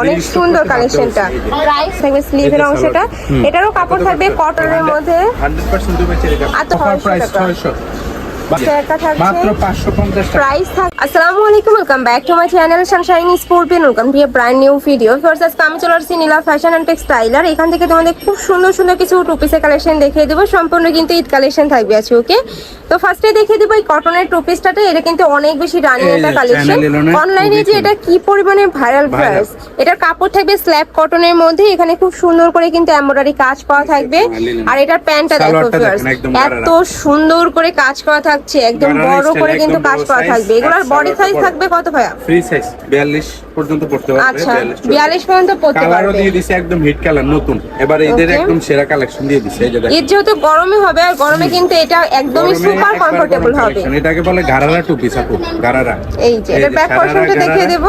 অনেক সুন্দর কালেকশনটা প্রাইস থাকবে স্লিভের অংশটা। এটারও কাপড় থাকবে কটনের মধ্যে। 100% দুবাই চেরি কাপড়। অফার 600 প্রাইস 600 টাকা থাকছে। মাত্র 550 টাকা। প্রাইস থাক আসসালামু আলাইকুম welcome back to my channel sunshine sporting welcome to brand new video first আজকে আমি চলে আসছি নীলা ফ্যাশন অ্যান্ড টেক্সটাইলার এখান থেকে তোমাদের খুব সুন্দর সুন্দর কিছু টু পিসের কালেকশন দেখিয়ে দেবো। সম্পূর্ণ কিন্তু ঈদ কালেকশন থাকবে আছে ওকে তো ফার্স্টে দেখিয়ে দেবো এই কটনের টু পিসটাতে এটা কিন্তু অনেক বেশি রানিং একটা কালেকশন? অনলাইনে যে এটা কি পরিমাণে ভাইরাল। প্রাইস এটার কাপড় থাকবে স্ল্যাব কটনের মধ্যে। এখানে খুব সুন্দর করে কিন্তু এমব্রয়ডারি কাজ করা থাকবে। আর এটার প্যান্টটা দেখো এত সুন্দর করে কাজ করা থাকছে একদম বড় করে কিন্তু কাজ করা থাকবে। এগুলোর বডি সাইজ থাকবে কত ভাইয়া? ফ্রি সাইজ 42 পর্যন্ত পড়তে পারবে আচ্ছা 42 পর্যন্ত পড়তে কালারও পারবে। দিয়ে দিছে একদম হিট কালার নতুন। এবার এদের একদম সেরা কালেকশন দিয়ে দিছে এই যে দেখেন। ঈদ যেহেতু গরমে হবে আর গরমে কিন্তু এটা একদমই সুপার কমফোর্টেবল হবে। এটাকে বলে গারারা টু পিস আপু গারারা। এই যে এটার ব্যাক পোর্শনটা দেখিয়ে দেব।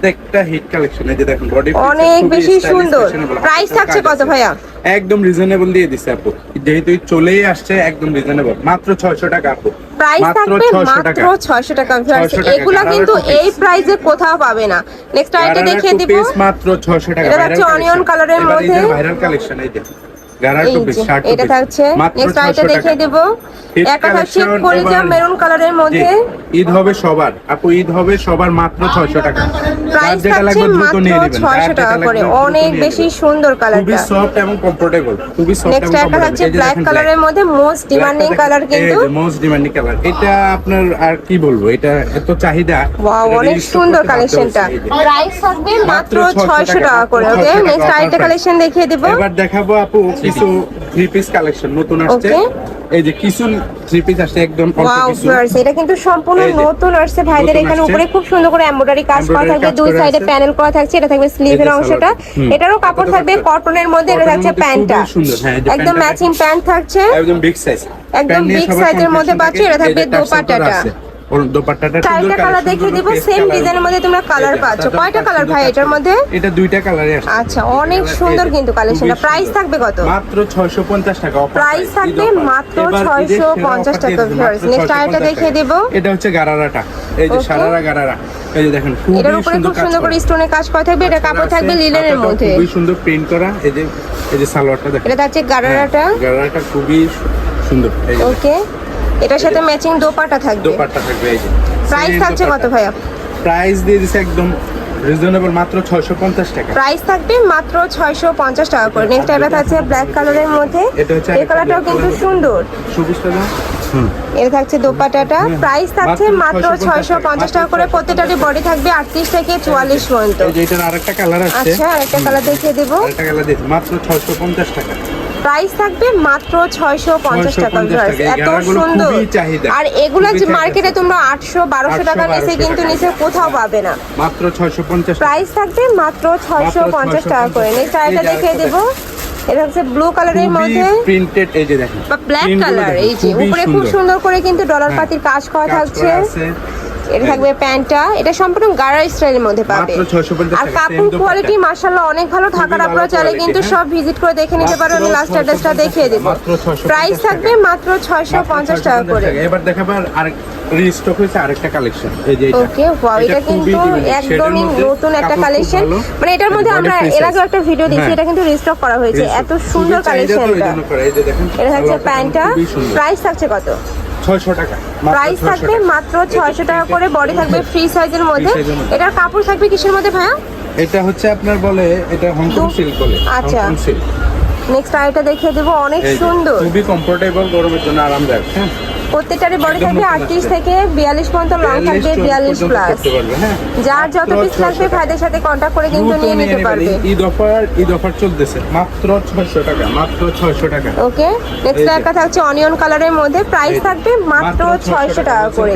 প্রত্যেকটা হিট কালেকশন এই যে দেখুন বডি অনেক বেশি সুন্দর। প্রাইস থাকছে কত ভাইয়া? একদম রিজনেবল দিয়ে দিছে আপু। যেহেতু চলেই আসছে একদম রিজনেবল মাত্র 600 টাকা আপু। প্রাইস থাকবে মাত্র ছয়শো টাকা viewers। 600 টাকা, এগুলা কিন্তু। এই প্রাইসে কোথাও পাবে না। নেক্সট আইটা দেখিয়ে দিব। মাত্র 600 টাকা এটা onion colour এর মধ্যে। ভাইরাল কালেকশন এই যে। এটা থাকছে। নেক্সট আইটা দেখিয়ে দেব। একটা থাকছে collection মেরুন কালারের মধ্যে ঈদ হবে সবার। আপু ঈদ হবে সবার মাত্র 600 টাকা। প্রাইস থাকছে মাত্র নিয়ে নেবেন। যার ছয়শো যেটা টাকা করে। অনেক বেশি। সুন্দর খুবই সফট এবং কমফোর্টেবল খুবই সফট নেক্সট একটা থাকছে comfortable। এই যে ব্ল্যাক কালারের মধ্যে মোস্ট ডিমান্ডিং কালার কিন্তু মোস্ট ডিমান্ডিং কালার এটা আপনার আর কি বলব? এটা এত চাহিদা। ওয়াও অনেক সুন্দর কালেকশনটা। প্রাইস থাকবে মাত্র মাত্র 600 600 টাকা। করে ওকে নেক্সট offer কালেকশন দেখিয়ে দেব। এবার দেখাবো আপু কিছু থ্রি পিস কালেকশন নতুন আসছে। এই যে কিছু থ্রি পিস আসছে একদম ওয়াও ভিউয়ার্স এটা কিন্তু সম্পূর্ণ নতুন আসছে। ভাইদের এখানে উপরে খুব সুন্দর করে এমব্রয়ডারি কাজ করা থাকবে দুই সাইডে প্যানেল করা থাকছে এটা থাকবে স্লিভের অংশটা। এটারও কাপড় থাকবে কটনের মধ্যে এটা থাকছে প্যান্টটা। হ্যাঁ, একদম ম্যাচিং প্যান্ট থাকছে। একদম বিগ সাইজ একদম size এর মধ্যে পাচ্ছি, এটা থাকবে দোপাট্টাটা। ওর দোপাট্টাটা চারটা কালার দেখিয়ে দিব সেম ডিজাইনের মধ্যে তোমরা কালার পাচ্ছ। কয়টা কালার ভাই এটার মধ্যে? এটা দুইটা কালারে আসছে। আচ্ছা অনেক সুন্দর কিন্তু কালেকশনটা প্রাইস থাকবে কত? মাত্র 650 টাকা প্রাইস থাকবে মাত্র এবার ঈদের 650 টাকা, Next আরেকটা 650 দেখিয়ে। দেব। এটা হচ্ছে গারারাটা। এই যে. সারারা গারারা। এই যে দেখেন এটার উপরে খুব সুন্দর করে। স্টোনের কাজ করা থাকবে এটা কাপড় থাকবে আছে, লিলেনের মধ্যে। খুবই সুন্দর প্রিন্ট করা। এই যে এই যে সালোয়ারটা দেখেন। এটা থাকছে গারারাটা। হ্যাঁ, গারারাটা খুবই সুন্দর। ওকে এটার সাথে ম্যাচিং দোপাটা থাকবে। দোপাট্টা থাকবে এই যে। প্রাইস থাকছে কত। ভাইয়া? প্রাইস দিয়ে দিছে একদম রিজনেবল মাত্র 650 টাকা। প্রাইস থাকবে মাত্র ছয়শো পঞ্চাশ টাকা করে। নেক্সট এটা থাকছে ব্ল্যাক কালারের মধ্যে। এটা হচ্ছে এই কালারটাও কিন্তু সুন্দর। সবুজটা হুম। এটা থাকছে দোপাটাটা প্রাইস থাকছে মাত্র মাত্র ছয়শো 650 পঞ্চাশ টাকা করে। প্রত্যেকটারই বডি থাকবে আটত্রিশ থেকে চুয়াল্লিশ পর্যন্ত। এই যে এটার আরেকটা কালার আছে আচ্ছা আরেকটা কালার দেখিয়ে দেবো। আরেকটা কালার দিয়েছে মাত্র 650 টাকা। প্রাইস থাকবে মাত্র ছয়শো পঞ্চাশ টাকা। 650 viewers। টাকা। এই এত সুন্দর। আর এগুলা যে মার্কেটে তোমরা আটশো বারোশো 800, টাকা নিচে কিন্তু নিচে কোথাও পাবে না। মাত্র 650 টাকা। প্রাইস থাকবে মাত্র ছয়শো পঞ্চাশ টাকা করে। 650 নেক্সট আরেকটা দেখিয়ে দেবো। এটা হচ্ছে ব্লু কালারের মধ্যে। প্রিন্টেড এই যে দেখেন ব্ল্যাক কালার এই যে। উপরে খুব সুন্দর। করে কিন্তু ডলার হ্যাঁ। পাতির কাজ করা থাকছে। এটা থাকবে প্যান্টটা। এটা সম্পূর্ণ গাড়া স্টাইলের মধ্যে পাবে। আর কাপড় কোয়ালিটি মাশাআল্লাহ অনেক ভালো থাকার আপনারা চাইলে কিন্তু হ্যাঁ। সব ভিজিট করে দেখে নিতে পারো আমি লাস্ট অ্যাড্রেসটা দেখিয়ে দেব মাত্র 650 প্রাইস থাকবে মাত্র 650 টাকা করে। এবার দেখাবো আর রিস্টক হয়েছে আরেকটা কালেকশন এই যে ওকে ওয়াও এটা কিন্তু একদমই নতুন একটা কালেকশন মানে এটার মধ্যে আমরা এর আগে একটা ভিডিও দিয়েছি হ্যাঁ। এটা কিন্তু রিস্টক করা হয়েছে। এত সুন্দর কালেকশনটা এটা। সালোয়ারটা প্যান্টটা। প্রাইস থাকছে কত? 600 টাকা প্রাইস থাকবে মাত্র ছয়শো টাকা করে বডি থাকবে ফ্রি সাইজের মধ্যে। এটার কাপড় থাকবে কিসের মধ্যে ভাইয়া? এটা হচ্ছে আপনার বলে এটা হংকং সিল্ক বলে আচ্ছা। নেক্সট আইটা দেখিয়ে দেবো অনেক সুন্দর। খুবই কমফোর্টেবল গরমের জন্য আরামদায়ক হ্যাঁ? প্রত্যেকটারই বডি থাকবে আটত্রিশ থেকে বিয়াল্লিশ পর্যন্ত লং থাকবে বিয়াল্লিশ প্লাস হ্যাঁ। যার যত পিস লাগবে 600 ভাইদের সাথে কন্ট্যাক্ট করে কিন্তু নিয়ে নিতে পারবে। ঈদ অফার ঈদ অফার চলতেছে। মাত্র 600 টাকা মাত্র 600 টাকা। Okay next. একটা থাকছে অনিয়ন কালারের মধ্যে প্রাইস থাকবে মাত্র মাত্র 600 ছয়শো টাকা করে।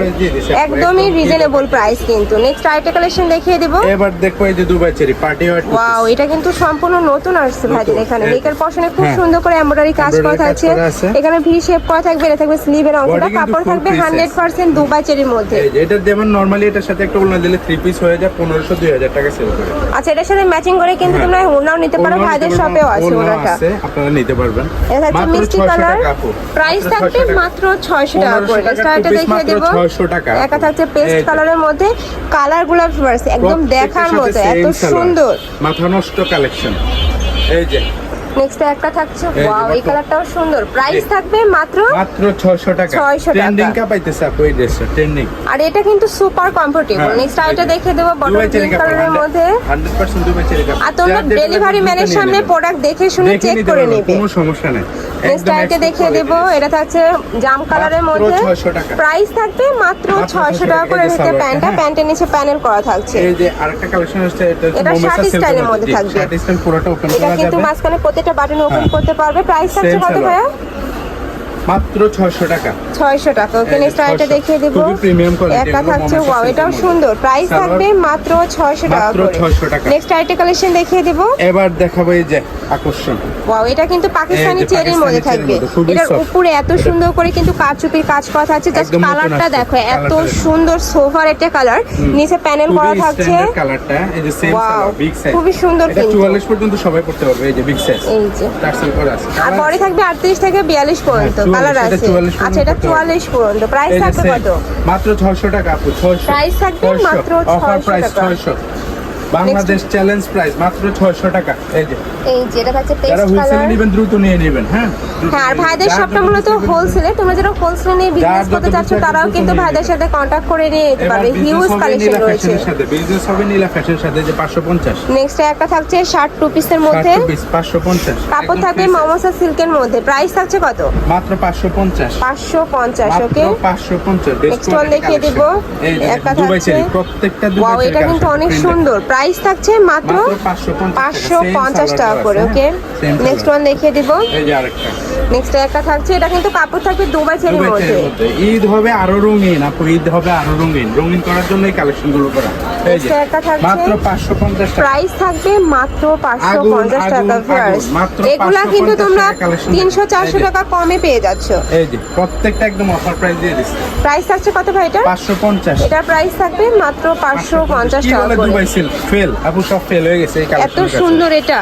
একদমই রিজনেবল প্রাইস কিন্তু। নেক্সট আইটা কালেকশন দেখিয়ে দিব। এবার দেখো এই যে Dubai cherry party wear wow এটা কিন্তু সম্পূর্ণ নতুন আসছে ভাইদের এখানে। নেকের পশনে খুব হ্যাঁ। সুন্দর করে এমব্রয়ডারি কাজ করা থাকছে এখানে ভি শেপ করা থাকবে এটা থাকবে স্লিভের অংশটা Body কাপড় থাকবে হান্ড্রেড পার্সেন্ট দুবাই চেরির মধ্যে। এটার যেমন নর্মালি এটার সাথে একটা ওড়না দিলে থ্রি পিস হয়ে যায় পনেরোশো দুই হাজার টাকা সেল করে আচ্ছা এটার সাথে ম্যাচিং করে কিন্তু হ্যাঁ। তোমরা ওড়নাও নিতে পারো ভাইদের শপেও আছে ওড়নাটা। আপনারা নিতে পারবেন। এটা হচ্ছে মিষ্টি কালার। প্রাইস থাকবে মাত্র ছয়শো টাকা করে। দেখিয়ে দেবো। 600 টাকা। একা থাকছে পেস্ট কালারের মধ্যে কালারগুলো একদম দেখার মতো এত সুন্দর। মাথা নষ্ট কালেকশন এই যে নেক্সট একটা থাকছে। ওয়াও এই কালারটাও সুন্দর। প্রাইস থাকবে মাত্র মাত্র 600 টাকা। 600 টাকা। ট্রেন্ডিং কা পাইতেছে আপু এই ড্রেসটা ট্রেন্ডিং আর এটা কিন্তু সুপার কমফোর্টেবল নেক্সট আইটা দেখে দেবো বটল গ্রিন কালারের মধ্যে। 100% দুবাই চেরি কাপড় আর তোমরা ডেলিভারি ম্যানের সামনে প্রোডাক্ট দেখে শুনে চেক করে নেবে। কোনো সমস্যা নেই। নেক্সট আইটা দেখিয়ে দেবো। এটা থাকছে জাম কালারের মধ্যে। 600 প্রাইস থাকবে মাত্র মাত্র ছয়শো 600 টাকা করে নিতে প্যান্টটা। হ্যাঁ। প্যান্টের নিচে প্যানেল করা থাকছে। এই যে আরেকটা কালেকশন এটা শার্ট স্টাইলের মধ্যে থাকবে। শার্ট স্টাইল পুরোটা ওপেন এটা করা কিন্তু যাবে। মাঝখানে প্রত্যেকটা বাটন ওপেন হ্যাঁ। করতে পারবে প্রাইস আছে কত। ভাইয়া মাত্র 600 টাকা। ছয়শো টাকা। ওকে নেক্সট আইটা 600 দেখিয়ে দেবো। খুবই premium quality, একটা থাকছে। ওয়াও এটাও সুন্দর। প্রাইস থাকবে মাত্র ছয়শো টাকা মাত্র করে। 600 টাকা। নেক্সট আইটা কালেকশন দেখিয়ে দেবো। এবার দেখাবো এই যে আকর্ষণ। ওয়াও এটা কিন্তু পাকিস্তানি চেরির মধ্যে থাকবে। এটার উপরে এত সুন্দর করে কিন্তু কারচুপির কাজ করা থাকছে। জাস্ট কালারটা দেখো এত সুন্দর সোফার একটা কালার নিচে প্যানেল করা থাকছে। কালারটা এই যে সেম সালোয়ার বিগ সাইজ খুবই সুন্দর কিন্তু। 44 পর্যন্ত সবাই পড়তে পারবে এই যে বিগ সাইজ এই যে। টার্সেল করা আছে। আর পরে থাকবে আটত্রিশ থেকে বিয়াল্লিশ পর্যন্ত। হ্যাঁ, কালার আছে। আচ্ছা এটা পর্যন্ত চুয়াল্লিশ পর্যন্ত প্রাইস থাকবে কত? মাত্র 600 টাকা আপু 600 প্রাইস থাকবে মাত্র অফার 600 টাকা। 600 বাংলাদেশ চ্যালেঞ্জ প্রাইস মাত্র 600 টাকা। এই যে। এই যে এটা থাকছে যারা পেস্ট হোলসেলে কালার নেবেন দ্রুত নিয়ে নেবেন হ্যাঁ? হ্যাঁ আর ভাইদের যার মূলত হোলসেলে তোমরা যারা হোলসেলে নিয়ে বিজনেস করতে চাচ্ছ তারাও কিন্তু ভাইদের সাথে কন্ট্যাক্ট করে নিয়ে যেতে পারবে। হিউজ কালেকশন রয়েছে। সাথে। বিজনেস হবে নীলা ফ্যাশনের সাথে যে 550 নেক্সট একটা থাকছে শার্ট টু পিসের মধ্যে। 550 কাপড় থাকবে মমসা সিল্কের মধ্যে। প্রাইস থাকছে কত? মাত্র 550 পাঁচশো পঞ্চাশ মাত্র ওকে 550 বেস্ট Next দেখিয়ে দিব। এই যে একটা থাকছে। প্রত্যেকটা ওয়াও এটা কিন্তু অনেক সুন্দর। প্রাইস থাকছে মাত্র মাত্র 550 পাঁচশো পঞ্চাশ টাকা করে ওকে নেক্সট ওয়ান দেখিয়ে দিব। নেক্সট একটা থাকছে এটা কিন্তু কাপড় থাকবে দুবাই চেরির মধ্যে। ঈদ হবে আরও রঙিন আপু ঈদ হবে আরও রঙিন। রঙিন করার জন্য এই কালেকশনগুলো করা। মাত্র 550 টাকা। প্রাইস থাকবে মাত্র পাঁচশো আগুন, পঞ্চাশ টাকা ভিউয়ার্স এগুলা কিন্তু তোমরা টাকা। টাকা কমে পেয়ে যাচ্ছ। এই যে প্রত্যেকটা একদম অফার প্রাইস দিয়ে দিচ্ছে। প্রাইস থাকছে কত ভাই এটা 550 প্রাইস থাকবে মাত্র পাঁচশো পঞ্চাশ কি টাকা করে। দুবাই সিল্ক ফেল আপু সব ফেল হয়ে গেছে এই এত সুন্দর এটা।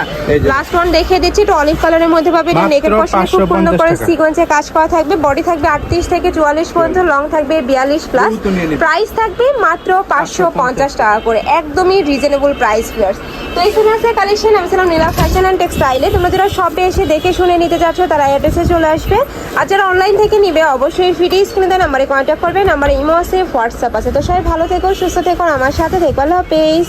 লাস্ট ওয়ান দেখিয়ে দিচ্ছি এটা অলিভ কালারের মধ্যে পাবে এটা মাত্র নেকের পশনে খুব সুন্দর করে টাকা। সিকোয়েন্সে কাজ করা থাকবে। বডি থাকবে আটত্রিশ থেকে চুয়াল্লিশ পর্যন্ত লং থাকবে বিয়াল্লিশ প্লাস দ্রুত প্রাইস থাকবে মাত্র পাঁচশো পঞ্চাশ টাকা করে একদমই রিজনেবল প্রাইস ফিয়ার্স তো এখানে আছে কালেকশন আমি ছিলাম নীলা ফ্যাশন অ্যান্ড টেক্সটাইলে তোমরা যারা শপে এসে দেখে শুনে নিতে চাচ্ছ, তারা অ্যাড্রেসে চলে আসবে। আর যারা অনলাইন থেকে নিবে, অবশ্যই ফিটি স্ক্রিনে দেয় নাম্বারে কন্ট্যাক্ট করবে। নাম্বারে ইমো আছে হোয়াটসঅ্যাপ আছে। তো সবাই ভালো থেকো, সুস্থ থেকো আমার সাথে থেকো। আল্লাহ হাফেজ।